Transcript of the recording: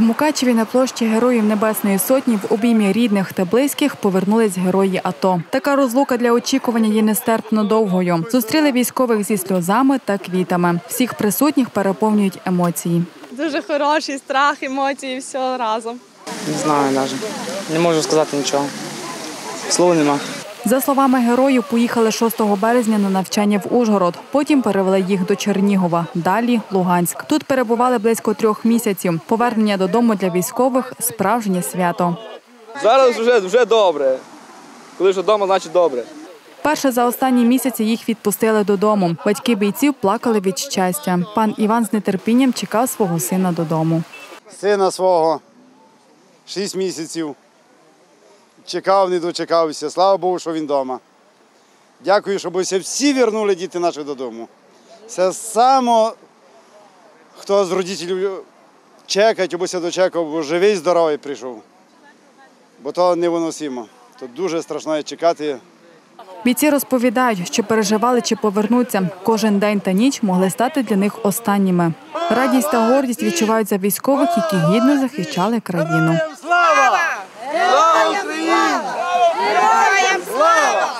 В Мукачеві на площі Героїв Небесної Сотні в обіймі рідних та близьких повернулись герої АТО. Така розлука для очікування є нестерпно довгою. Зустріли військових зі сльозами та квітами. Всіх присутніх переповнюють емоції. Дуже хороший страх, емоції, все разом. Не знаю навіть. Не можу сказати нічого. Слова нема. За словами героїв, поїхали 6 березня на навчання в Ужгород. Потім перевели їх до Чернігова. Далі Луганськ. Тут перебували близько трьох місяців. Повернення додому для військових справжнє свято. Зараз вже, вже добре. Коли вже вдома, значить добре. Перше за останні місяці їх відпустили додому. Батьки бійців плакали від щастя. Пан Іван з нетерпінням чекав свого сина додому. сина свого, шість місяців. Чекав, не дочекався. Слава Богу, що він вдома. Дякую, щоб всі вернули діти наші додому. Це само, хто з родителів чекать, або дочекав, бо живий, здоровий прийшов. Бо то невиносимо. То дуже страшно чекати. Бійці розповідають, що переживали чи повернуться. Кожен день та ніч могли стати для них останніми. Радість та гордість відчувають за військових, які гідно захищали країну. Слава Україні!